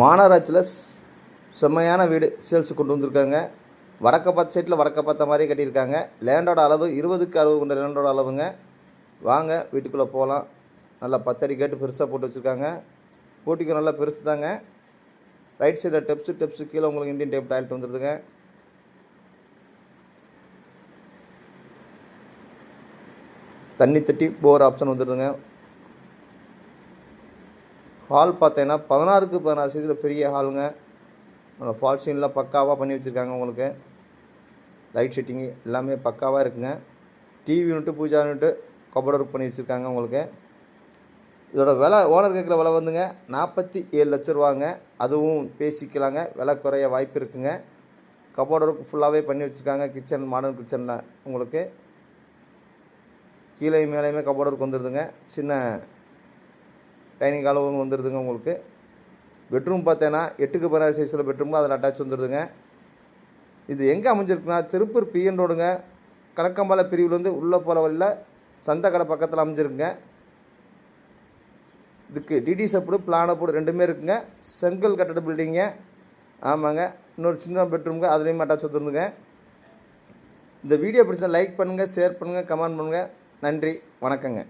மாநகராட்சியில் செம்மையான வீடு சேல்ஸு கொண்டு வந்திருக்காங்க. வடக்க பார்த்த சைட்டில் வடக்க பார்த்த மாதிரியே கட்டியிருக்காங்க. லேண்டோட அளவு இருபதுக்கு அறுபது கொண்ட லேண்டோட அளவுங்க. வாங்க வீட்டுக்குள்ளே போகலாம் நல்லா பத்தடி கேட்டு பெருசாக போட்டு வச்சுருக்காங்க. போட்டிக்கு நல்லா பெருசு தாங்க. ரைட் சைடில் டெப்ஸு டெப்ஸு கீழே உங்களுக்கு இந்தியன் டேப் டாய்லெட் வந்துடுதுங்க தண்ணி தட்டி போர் ஆப்ஷன் வந்துடுதுங்க ஹால் பார்த்தீங்கன்னா பதினாறுக்கு பதினாறு சைஸில் பெரிய ஹாலுங்க. ஃபால் சீன்லாம் பக்காவாக பண்ணி வச்சுருக்காங்க உங்களுக்கு. லைட் செட்டிங்கு எல்லாமே பக்காவாக இருக்குங்க. TV unit pooja unit cupboard work பண்ணி வச்சுருக்காங்க உங்களுக்கு. இதோட விலை ஓனர் கேட்குற விலை வந்துங்க நாற்பத்தி ஏழு லட்ச ரூபாங்க. அதுவும் பேசிக்கலாங்க விலை குறைய வாய்ப்பு இருக்குங்க. கபோர்ட் ஒர்க் ஃபுல்லாகவே பண்ணி வச்சுருக்காங்க கிச்சன் மாடர்ன் கிச்சனில் உங்களுக்கு. கீழே மேலேயுமே கபோர்ட் ஒர்க் வந்துடுதுங்க சின்ன டைனிங் அளவும் வந்துடுதுங்க உங்களுக்கு. பெட்ரூம் பார்த்தேன்னா எட்டுக்கு பதினாறு சைஸில் பெட்ரூம் அதில் அட்டாச் வந்துடுதுங்க இது எங்கே அமைஞ்சிருக்குன்னா திருப்பூர் பிஎன் ரோடுங்க கணக்கம்பால பிரிவுலேருந்து உள்ளே போகிற வழியில் சந்தை கடை பக்கத்தில் அமைஞ்சிருக்குங்க. இதுக்கு டிடி சப்புடு பிளானப்போடு ரெண்டுமே இருக்குங்க. செங்கல் கட்டட பில்டிங்க ஆமாங்க. இன்னொரு சின்ன பெட்ரூம்ங்க அதுலேயும் அட்டாச் வந்துருந்துங்க இந்த வீடியோ பிடிச்சா லைக் பண்ணுங்கள் ஷேர் பண்ணுங்கள் கமெண்ட் பண்ணுங்கள் நன்றி வணக்கங்க.